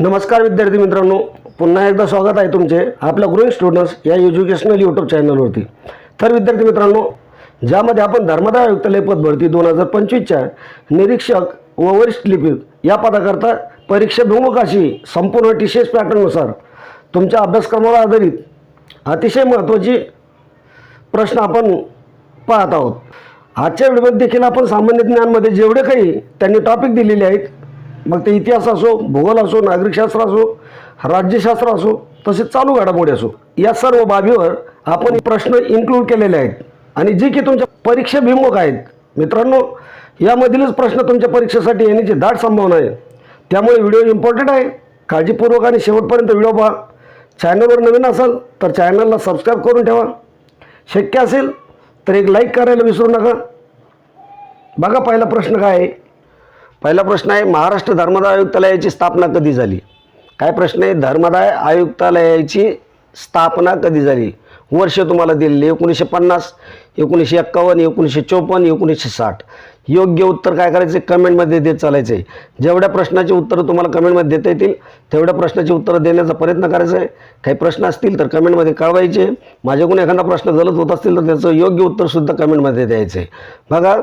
नमस्कार विद्यार्थी मित्रांनो पुन्हा एकदा स्वागत आहे तुमचे आपल्या ग्रोईंग स्टुडंट्स या एज्युकेशनल यूट्यूब चॅनलवरती तर विद्यार्थी मित्रांनो ज्यामध्ये आपण धर्मदाय आयुक्तालय पद भरती दोन हजार पंचवीसच्या निरीक्षक व वरिष्ठ लिपिक या पदाकरता परीक्षा अशी संपूर्ण टीसीएस पॅटर्ननुसार तुमच्या अभ्यासक्रमावर आधारित अतिशय महत्त्वाची प्रश्न आपण पाहत आहोत. आजच्या व्हिडिओमध्ये देखील आपण सामान्य ज्ञानमध्ये जेवढे काही त्यांनी टॉपिक दिलेले आहेत मग ते इतिहास असो भूगोल असो नागरिकशास्त्र असो राज्यशास्त्र असो तसेच चालू घडामोडी असो या सर्व बाबीवर आपण प्रश्न इन्क्लूड केलेले आहेत. आणि जे की तुमच्या परीक्षेभिमुख आहेत. मित्रांनो यामधीलच प्रश्न तुमच्या परीक्षेसाठी येण्याची दाट संभावना आहे त्यामुळे व्हिडिओ इम्पॉर्टंट आहे. काळजीपूर्वक आणि शेवटपर्यंत व्हिडिओ पहा. चॅनलवर नवीन असाल तर चॅनलला सबस्क्राईब करून ठेवा. शक्य असेल तर एक लाईक करायला विसरू नका. बघा पहिला प्रश्न काय आहे. पहिला प्रश्न आहे महाराष्ट्र धर्मदाय आयुक्तालयाची स्थापना कधी झाली? काय प्रश्न आहे? धर्मदाय आयुक्तालयाची स्थापना कधी झाली? वर्ष तुम्हाला दिलेली एकोणीसशे पन्नास एकोणीसशे एक्कावन्न एकोणीसशे चोपन्न एकोणीसशे साठ. योग्य उत्तर काय करायचं? आहे कमेंटमध्ये देत चालायचं आहे. जेवढ्या प्रश्नाची उत्तरं तुम्हाला कमेंटमध्ये देता येतील तेवढ्या प्रश्नाची उत्तरं देण्याचा प्रयत्न करायचा आहे. काही प्रश्न असतील तर कमेंटमध्ये कळवायचे. माझ्याकडून एखादा प्रश्न गलत होत असतील तर त्याचं योग्य उत्तरसुद्धा कमेंटमध्ये द्यायचं आहे. बघा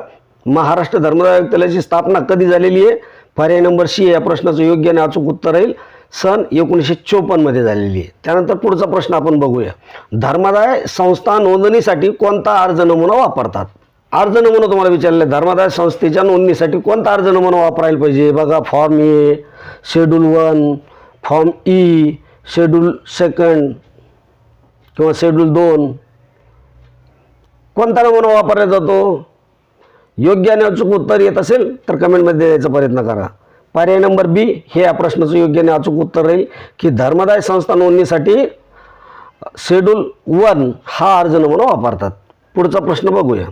महाराष्ट्र धर्मदाय आयुक्तालयाची स्थापना कधी झालेली आहे? पर्याय नंबर सी या प्रश्नाचं योग्य आणि अचूक उत्तर राहील. सन एकोणीसशे चोपन्नमध्ये झालेली आहे. त्यानंतर पुढचा प्रश्न आपण बघूया. धर्मादाय संस्था नोंदणीसाठी कोणता अर्ज नमुना वापरतात? अर्ज नमुना तुम्हाला विचारले धर्मादाय संस्थेच्या नोंदणीसाठी कोणता अर्ज नमुना वापरायला पाहिजे? बघा form A schedule one form E schedule second किंवा शेड्यूल दोन. कोणता नमुना वापरला जातो? योग्य आणि अचूक उत्तर येत असेल तर कमेंटमध्ये द्यायचा प्रयत्न करा. पर्याय नंबर बी हे या प्रश्नाचं योग्य आणि अचूक उत्तर राहील की धर्मदाय संस्था नोंदणीसाठी शेड्यूल वन हा अर्ज नमुना वापरतात. पुढचा प्रश्न बघूया.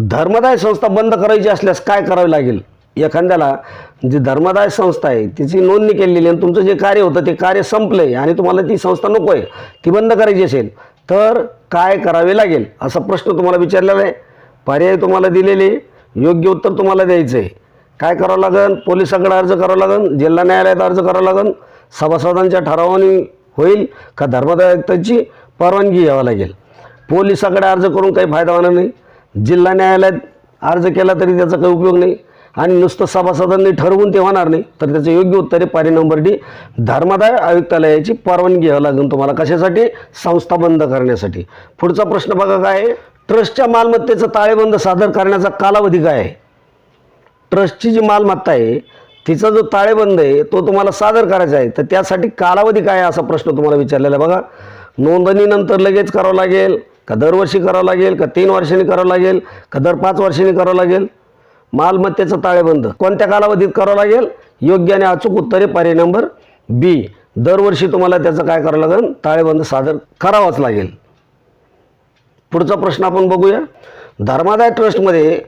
धर्मदाय संस्था बंद करायची असल्यास काय करावे लागेल? एखाद्याला जी धर्मदाय संस्था आहे तिची नोंदणी केलेली आणि तुमचं जे कार्य होतं ते कार्य संपलं आहे आणि तुम्हाला ती संस्था नको आहे ती बंद करायची असेल तर काय करावे लागेल? असा प्रश्न तुम्हाला विचारलेला आहे. पर्याय तुम्हाला दिलेले योग्य उत्तर तुम्हाला द्यायचं आहे काय करावं लागेल पोलिसाकडे अर्ज करावा लागेल जिल्हा न्यायालयात अर्ज करावा लागेल सभासदांच्या ठरावाने होईल का धर्मदाय परवानगी घ्यावं लागेल? पोलिसाकडे अर्ज करून काही फायदा होणार नाही. जिल्हा न्यायालयात अर्ज केला तरी त्याचा काही उपयोग नाही. आणि नुसतं सभासदांनी ठरवून ते होणार नाही. तर त्याचं योग्य उत्तर आहे पर्याय नंबर डी. धर्मादाय आयुक्तालयाची परवानगी घ्यावी लागेल तुम्हाला. कशासाठी? संस्था बंद करण्यासाठी. पुढचा प्रश्न बघा काय आहे? ट्रस्टच्या मालमत्तेचं ताळेबंद सादर करण्याचा कालावधी काय आहे? ट्रस्टची जी मालमत्ता आहे तिचा जो ताळेबंद आहे तो तुम्हाला सादर करायचा आहे. तर त्यासाठी कालावधी काय आहे असा प्रश्न तुम्हाला विचारलेला आहे. बघा नोंदणीनंतर लगेच करावं लागेल का दरवर्षी करावं लागेल का तीन वर्षांनी करावं लागेल का दर पाच वर्षांनी करावं लागेल? मालमत्तेचं ताळेबंद कोणत्या कालावधीत करावं लागेल? योग्य आणि अचूक उत्तर आहे पर्याय नंबर बी. दरवर्षी तुम्हाला त्याचं काय करावं लागेल? ताळेबंद सादर करावाच लागेल. पुढचा प्रश्न आपण बघूया. धर्मादाय ट्रस्टमध्ये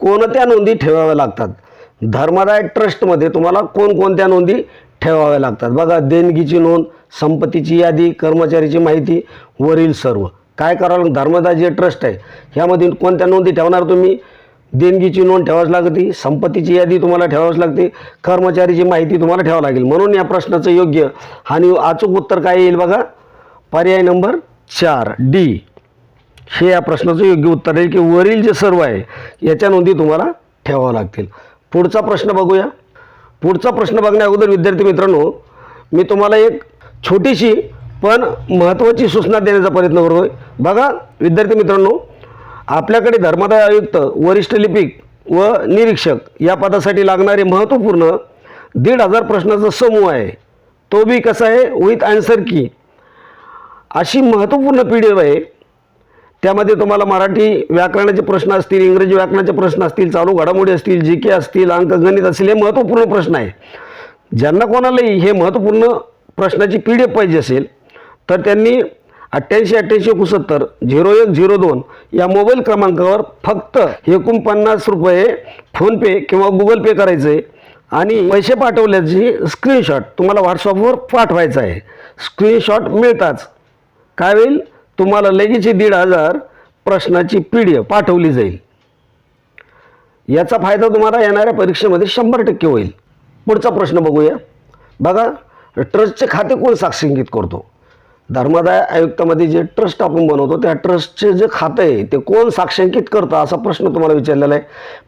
कोणत्या नोंदी ठेवाव्या लागतात? धर्मादाय ट्रस्टमध्ये तुम्हाला कोणकोणत्या नोंदी ठेवाव्या लागतात? बघा देणगीची नोंद संपत्तीची यादी कर्मचारीची माहिती वरील सर्व. काय करावं लागेल धर्मदाय जे ट्रस्ट आहे ह्यामध्ये कोणत्या नोंदी ठेवणार तुम्ही? देणगीची नोंद ठेवावीच लागते संपत्तीची यादी तुम्हाला ठेवावीच लागते कर्मचारीची माहिती तुम्हाला ठेवावं लागेल. म्हणून या प्रश्नाचं योग्य आणि अचूक उत्तर काय येईल बघा? पर्याय नंबर चार डी. हे या प्रश्नाचं योग्य उत्तर आहे की वरील जे सर्व आहे याच्या नोंदी तुम्हाला ठेवावं लागतील. पुढचा प्रश्न बघूया. पुढचा प्रश्न बघण्या अगोदर विद्यार्थी मित्रांनो मी तुम्हाला एक छोटीशी पण महत्त्वाची सूचना देण्याचा प्रयत्न करतो आहे बघा विद्यार्थी मित्रांनो आपल्याकडे धर्मादाय आयुक्त वरिष्ठ लिपिक व निरीक्षक या पदासाठी लागणारे महत्त्वपूर्ण दीड हजार प्रश्नाचा समूह आहे. तो बी कसा आहे? विथ आन्सर की. अशी महत्त्वपूर्ण पी डी एफ आहे. त्यामध्ये तुम्हाला मराठी व्याकरणाचे प्रश्न असतील इंग्रजी व्याकरणाचे प्रश्न असतील चालू घडामोडी असतील जी के असतील अंकगणित असतील हे महत्त्वपूर्ण प्रश्न आहे. ज्यांना कोणालाही हे महत्त्वपूर्ण प्रश्नाची पी डी एफ पाहिजे असेल तर त्यांनी अठ्ठ्याऐंशी अठ्ठ्याऐंशी एकोणसत्तर झिरो एक झिरो दोन या मोबाईल क्रमांकावर फक्त एकोणपन्नास रुपये फोनपे किंवा गुगल पे करायचं आहे आणि पैसे पाठवल्याची स्क्रीनशॉट तुम्हाला व्हॉट्सअपवर पाठवायचा आहे. स्क्रीनशॉट मिळताच. काय होईल? तुम्हाला लगेच ही दीड हजार प्रश्नाची पी डी एफ पाठवली जाईल. याचा फायदा तुम्हाला येणाऱ्या परीक्षेमध्ये शंभर टक्के होईल. पुढचा प्रश्न बघूया. बघा ट्रस्टचे खाते कोण साक्षींकित करतो? धर्मादाय आयुक्तामध्ये जे ट्रस्ट आपण बनवतो त्या ट्रस्टचे जे खातं आहे ते कोण साक्षांकित करतं असा प्रश्न तुम्हाला विचारलेला आहे.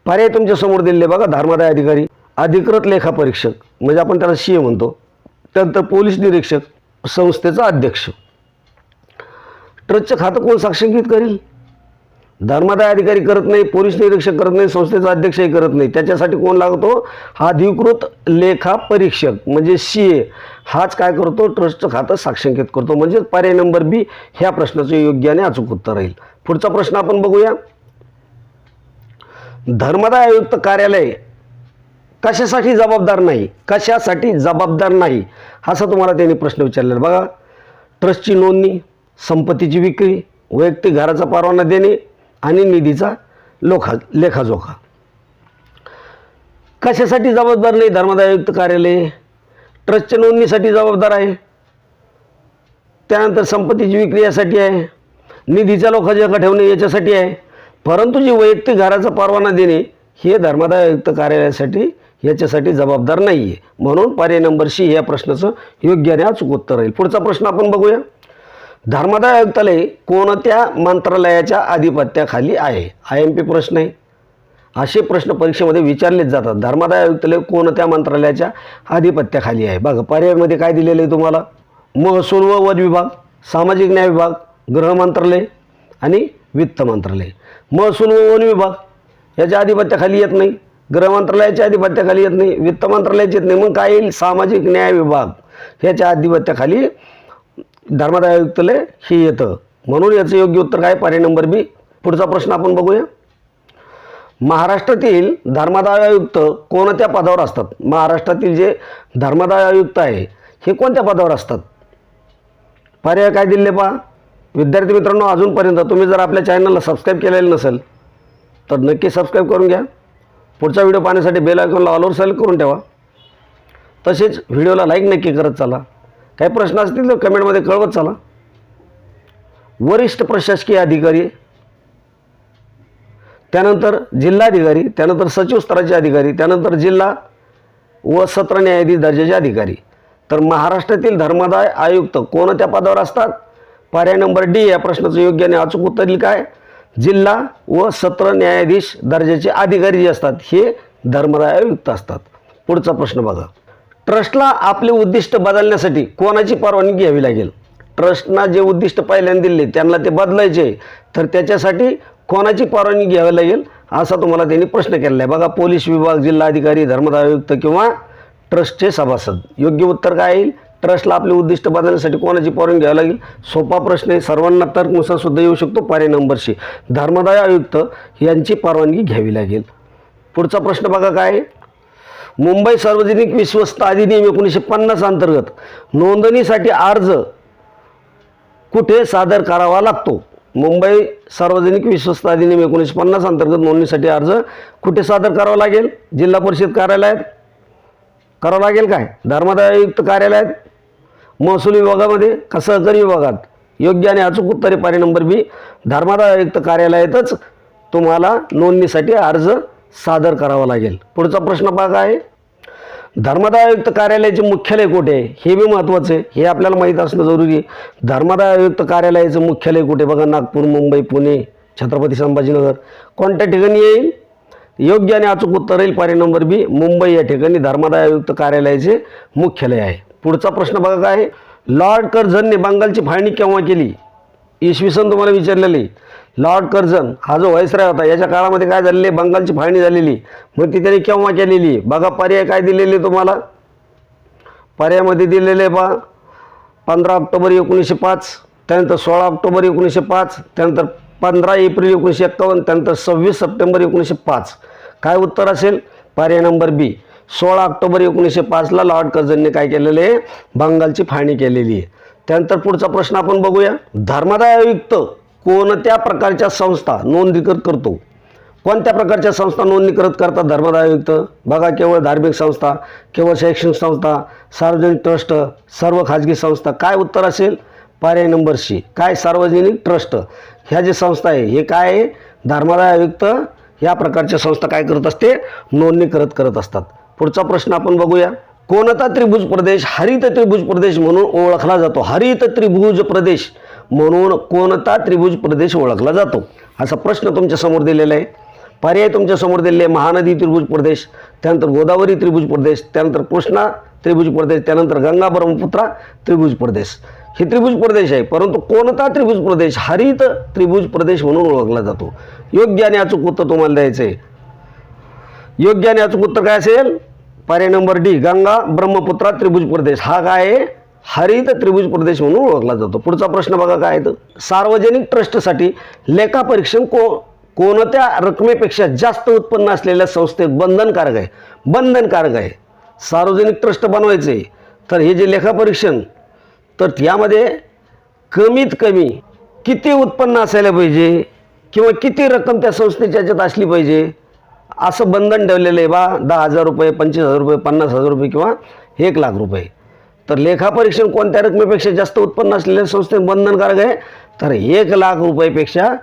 पर्याय तुमच्यासमोर दिलेले बघा धर्मादाय अधिकारी अधिकृत लेखा परीक्षक म्हणजे आपण त्याला सी ए म्हणतो. त्यानंतर पोलीस निरीक्षक संस्थेचा अध्यक्ष. ट्रस्टचं खातं कोण साक्षांकित करील? धर्मादाय अधिकारी करत नाही पोलीस निरीक्षक करत नाही संस्थेचा अध्यक्षही करत नाही. त्याच्यासाठी कोण लागतो? हा अधिकृत लेखा परीक्षक म्हणजे सी ए हाच काय करतो? ट्रस्टचं खातं साक्षांकित करतो. म्हणजे पर्याय नंबर बी ह्या प्रश्नाचं योग्य आणि अचूक उत्तर राहील. पुढचा प्रश्न आपण बघूया. धर्मादाय आयुक्त कार्यालय कशासाठी जबाबदार नाही? कशासाठी जबाबदार नाही? असा तुम्हाला त्यांनी प्रश्न विचारलेला बघा ट्रस्टची नोंदणी संपत्तीची विक्री वैयक्तिक घराचा परवाना देणे आणि निधीचा लोखा लेखाजोखा. कशासाठी जबाबदार नाही धर्मादाय आयुक्त कार्यालय? ट्रस्टच्या नोंदणीसाठी जबाबदार आहे. त्यानंतर संपत्तीची विक्री यासाठी आहे. निधीचा लोखाजोखा ठेवणे याच्यासाठी आहे. परंतु जी वैयक्तिक घराचा परवाना देणे हे धर्मादाय आयुक्त कार्यालयासाठी याच्यासाठी जबाबदार नाही आहे म्हणून पर्याय नंबर सी या प्रश्नाचं योग्य आणि अचूक उत्तर राहील. पुढचा प्रश्न आपण बघूया. धर्मादाय आयुक्तालय कोणत्या मंत्रालयाच्या आधिपत्याखाली आहे? आय एम पी प्रश्न आहे. असे प्रश्न परीक्षेमध्ये विचारलेच जातात. धर्मादाय आयुक्तालय कोणत्या मंत्रालयाच्या आधिपत्याखाली आहे? बघा पर्यायमध्ये काय दिलेलं आहे तुम्हाला? महसूल व वन विभाग सामाजिक न्याय विभाग गृह मंत्रालय आणि वित्त मंत्रालय. महसूल व वन विभाग याच्या आधिपत्याखाली येत नाही. गृह मंत्रालयाच्या आधिपत्याखाली येत नाही. वित्त मंत्रालयाच्या येत नाही. मग काय येईल? सामाजिक न्याय विभाग ह्याच्या आधिपत्याखाली धर्मादाय आयुक्तले हे येतं. म्हणून याचं योग्य उत्तर काय? पर्याय नंबर बी. पुढचा प्रश्न आपण बघूया. महाराष्ट्रातील धर्मादाय आयुक्त कोणत्या पदावर असतात? महाराष्ट्रातील जे धर्मादाय आयुक्त आहे हे कोणत्या पदावर असतात? पर्याय काय दिले पहा विद्यार्थी मित्रांनो अजूनपर्यंत तुम्ही जर आपल्या चॅनलला सबस्क्राईब केलेलं नसेल तर नक्की सबस्क्राईब करून घ्या. पुढचा व्हिडिओ पाहण्यासाठी बेल आयकॉनला ऑलवर सेल करून ठेवा. तसेच व्हिडिओला लाईक नक्की करत चला. काही प्रश्न असतील तर कमेंटमध्ये कळवत चला. वरिष्ठ प्रशासकीय अधिकारी त्यानंतर जिल्हाधिकारी त्यानंतर सचिव स्तराचे अधिकारी त्यानंतर जिल्हा व सत्र न्यायाधीश दर्जाचे अधिकारी. तर महाराष्ट्रातील धर्मादाय आयुक्त कोणत्या पदावर असतात? पर्याय नंबर डी या प्रश्नाचं योग्य आणि अचूक उत्तर येईल काय? जिल्हा व सत्र न्यायाधीश दर्जाचे अधिकारी जे असतात हे धर्मदाय आयुक्त असतात. पुढचा प्रश्न बघा. ट्रस्टला आपले उद्दिष्ट बदलण्यासाठी कोणाची परवानगी घ्यावी लागेल? ट्रस्टना जे उद्दिष्ट पहिल्यांदा दिले त्यांना ते बदलायचे तर त्याच्यासाठी कोणाची परवानगी घ्यावी लागेल? असा तुम्हाला त्यांनी प्रश्न केलेला आहे. बघा पोलीस विभाग जिल्हाधिकारी धर्मदाय आयुक्त किंवा ट्रस्टचे सभासद. योग्य उत्तर काय येईल? ट्रस्टला आपले उद्दिष्ट बदलण्यासाठी कोणाची परवानगी घ्यावी लागेल? सोपा प्रश्न आहे. सर्वांना तर्कनुसार सुद्धा येऊ शकतो पर्याय नंबरशी. धर्मदाय आयुक्त यांची परवानगी घ्यावी लागेल. पुढचा प्रश्न बघा काय मुंबई सार्वजनिक विश्वस्त अधिनियम एकोणीसशे पन्नास अंतर्गत नोंदणीसाठी अर्ज कुठे सादर करावा लागतो? मुंबई सार्वजनिक विश्वस्त अधिनियम एकोणीसशे पन्नास अंतर्गत नोंदणीसाठी अर्ज कुठे सादर करावा लागेल? जिल्हा परिषद कार्यालयात करावं लागेल काय? धर्मादाय आयुक्त कार्यालयात? महसूल विभागामध्ये का सहकारी विभागात? योग्य आणि अचूक उत्तरे पर्याय नंबर बी धर्मादाय आयुक्त कार्यालयातच तुम्हाला नोंदणीसाठी अर्ज सादर करावा लागेल. पुढचा प्रश्न बघा आहे. धर्मादाय आयुक्त कार्यालयाचे मुख्यालय कुठे? आहे हे बी महत्त्वाचं आहे. हे आपल्याला माहीत असणं जरुरी आहे. धर्मादाय आयुक्त कार्यालयाचं मुख्यालय कुठे? बघा नागपूर मुंबई पुणे छत्रपती संभाजीनगर. कोणत्या ठिकाणी येईल? योग्य आणि अचूक उत्तर येईल. पर्याय नंबर बी मुंबई या ठिकाणी धर्मादाय आयुक्त कार्यालयाचे मुख्यालय आहे. पुढचा प्रश्न बघा काय लॉर्ड कर्झनने बंगालची फाळणी केव्हा केली? इसवी सन तुम्हाला विचारलेली लॉर्ड कर्झन हा जो व्हायसराय होता याच्या काळामध्ये काय झालेली आहे? बंगालची फाळणी झालेली. मग ती त्याने केव्हा केलेली? आहे? बघा पर्याय काय दिलेले तुम्हाला? पर्यायामध्ये दिलेले बा पंधरा ऑक्टोबर एकोणीसशे पाच त्यानंतर सोळा ऑक्टोबर एकोणीसशे पाच त्यानंतर पंधरा एप्रिल एकोणीसशे एक्कावन्न त्यानंतर सव्वीस सप्टेंबर एकोणीसशे पाच. काय उत्तर असेल? पर्याय नंबर बी. सोळा ऑक्टोबर एकोणीसशे पाचला लॉर्ड कर्झनने काय केलेलं? आहे बंगालची फाळणी केलेली. आहे त्यानंतर पुढचा प्रश्न आपण बघूया. धर्मादाय आयुक्त कोणत्या प्रकारच्या संस्था नोंदणीकृत करतो? कोणत्या प्रकारच्या संस्था नोंदणीकृत करतात? धर्मादाय आयुक्त. बघा केवळ धार्मिक संस्था केवळ शैक्षणिक संस्था सार्वजनिक ट्रस्ट सर्व खाजगी संस्था. काय उत्तर असेल? पर्याय नंबर सी. काय सार्वजनिक ट्रस्ट? ह्या जे संस्था आहे हे काय आहे? धर्मादाय आयुक्त या प्रकारच्या संस्था काय करत असते? नोंदणी करत करत असतात. पुढचा प्रश्न आपण बघूया. कोणता त्रिभुज प्रदेश? हरित त्रिभुज प्रदेश म्हणून ओळखला जातो. हरित त्रिभुज प्रदेश. म्हणून कोणता त्रिभुज प्रदेश ओळखला जातो? असा प्रश्न तुमच्यासमोर दिलेला आहे. पर्याय तुमच्यासमोर दिलेले आहे. महानदी त्रिभुज प्रदेश त्यानंतर गोदावरी त्रिभुज प्रदेश त्यानंतर कृष्णा त्रिभुज प्रदेश त्यानंतर गंगा ब्रह्मपुत्रा त्रिभुज प्रदेश. हे त्रिभुज प्रदेश आहे परंतु कोणता त्रिभुज प्रदेश? हरित त्रिभुज प्रदेश म्हणून ओळखला जातो. योग्य आणि अचूक उत्तर तुम्हाला द्यायचं आहे योग्य आणि अचूक उत्तर काय असेल? पर्याय नंबर डी गंगा ब्रह्मपुत्रा त्रिभुज प्रदेश. हा काय आहे? हरित त्रिभुज प्रदेश म्हणून ओळखला जातो. पुढचा प्रश्न बघा काय आहे सार्वजनिक ट्रस्टसाठी लेखापरीक्षण को कोणत्या रकमेपेक्षा जास्त उत्पन्न असलेल्या संस्थेत बंधनकारक आहे? बंधनकारक आहे. सार्वजनिक ट्रस्ट बनवायचे. तर हे जे लेखापरीक्षण तर यामध्ये कमीत कमी किती उत्पन्न असायला पाहिजे? किंवा किती रक्कम त्या संस्थेच्या याच्यात असली पाहिजे? असं बंधन ठेवलेलं आहे बा दहा हजार रुपये पंचवीस हजार रुपये पन्नास हजार रुपये किंवा एक लाख रुपये. तर लेखापरीक्षण कोणत्या रकमेपेक्षा जास्त उत्पन्न असलेल्या संस्थेत बंधनकारक आहे? तर एक लाख रुपयेपेक्षा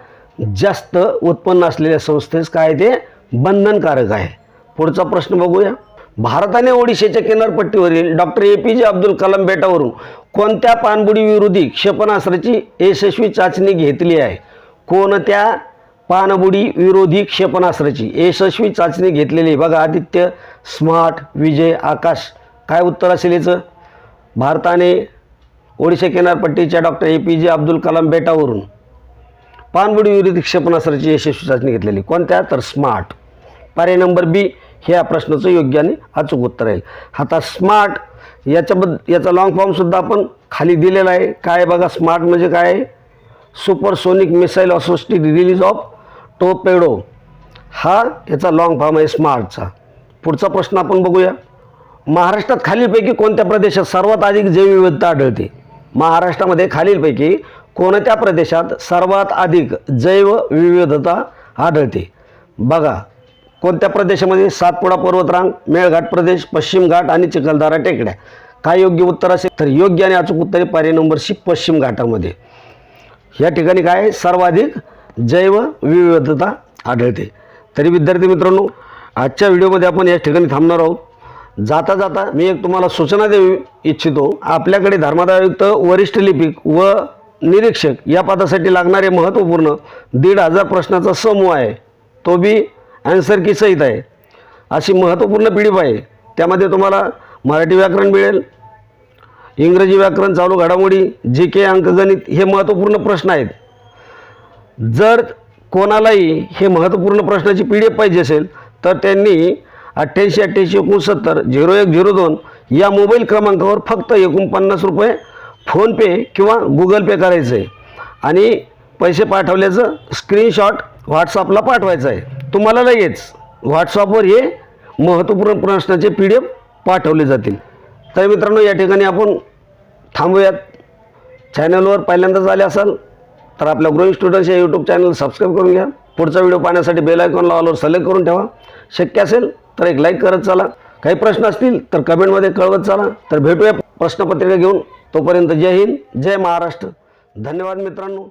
जास्त उत्पन्न असलेल्या संस्थेस काय ते? बंधनकारक आहे. पुढचा प्रश्न बघूया. भारताने ओडिशाच्या किनारपट्टीवरील डॉक्टर ए पी जे अब्दुल कलाम बेटावरून कोणत्या पाणबुडी विरोधी क्षेपणास्त्राची यशस्वी चाचणी घेतली आहे? कोणत्या पाणबुडी विरोधी क्षेपणास्त्राची यशस्वी चाचणी घेतलेली आहे? बघा आदित्य स्मार्ट विजय आकाश. काय उत्तर असेल याचं? भारताने ओडिशा किनारपट्टीच्या डॉक्टर ए पी जे अब्दुल कलाम बेटावरून पाणबुडी विरुद्ध क्षेपणास्त्राची यशस्वी चाचणी घेतलेली. कोणत्या? तर स्मार्ट. पर्याय नंबर बी हे या प्रश्नाचं योग्य आणि अचूक उत्तर आहे. आता स्मार्ट याच्याबद्द याचा लॉंग फॉर्मसुद्धा आपण खाली दिलेला आहे. काय बघा स्मार्ट म्हणजे काय? आहे supersonic missile assisted release of torpedo. हा याचा लॉंग फॉर्म आहे स्मार्टचा. पुढचा प्रश्न आपण बघूया. महाराष्ट्रात खालीलपैकी कोणत्या प्रदेशात सर्वात अधिक जैवविविधता आढळते? महाराष्ट्रामध्ये खालीलपैकी कोणत्या प्रदेशात सर्वात अधिक जैवविविधता आढळते? बघा कोणत्या प्रदेशामध्ये सातपुडा पर्वतरांग मेळघाट प्रदेश पश्चिम घाट आणि चिखलदरा टेकड्या? काय योग्य उत्तर असेल? तर योग्य आणि अचूक उत्तर पर्याय नंबर सी पश्चिम घाटामध्ये. या ठिकाणी काय आहे? सर्वाधिक जैवविविधता आढळते. तरी विद्यार्थी मित्रांनो आजच्या व्हिडिओमध्ये आपण या ठिकाणी थांबणार आहोत. जाता जाता मी एक तुम्हाला सूचना देऊ इच्छितो. आपल्याकडे धर्मादायुक्त वरिष्ठ लिपिक व निरीक्षक या पदासाठी लागणारे महत्त्वपूर्ण दीड हजार प्रश्नाचा समूह आहे. तो बी अँसर की सहित आहे. अशी महत्त्वपूर्ण पिढी आहे त्यामध्ये तुम्हाला मराठी व्याकरण मिळेल इंग्रजी व्याकरण चालू घडामोडी जी के अंकगणित हे महत्त्वपूर्ण प्रश्न आहेत. जर कोणालाही हे महत्त्वपूर्ण प्रश्नाची पी डी एफ पाहिजे असेल तर त्यांनी अठ्ठ्याऐंशी अठ्ठ्याऐंशी एकोणसत्तर झिरो एक झिरो दोन या मोबाईल क्रमांकावर फक्त एकोणपन्नास रुपये फोनपे किंवा गुगल पे करायचं आहे. आणि पैसे पाठवल्याचं स्क्रीनशॉट व्हॉट्सअपला पाठवायचं आहे. तुम्हाला लगेच व्हॉट्सअपवर हे महत्त्वपूर्ण प्रश्नाचे पी डी एफ पाठवले जातील. तर मित्रांनो या ठिकाणी आपण थांबूयात. चॅनलवर पहिल्यांदाच आले असाल तर आपल्या ग्रोईंग स्टुडंट्स या यूट्यूब चॅनल सबस्क्राईब करून घ्या. पुढचा व्हिडिओ पाहण्यासाठी बेल आयकॉनला ऑलवर सिलेक्ट करून ठेवा. शक्य असेल तर एक लाईक करत चला. काही प्रश्न असतील तर कमेंटमध्ये कळवत चला. तर भेटूया प्रश्नपत्रिका घेऊन. तोपर्यंत जय हिंद जय महाराष्ट्र. धन्यवाद मित्रांनो.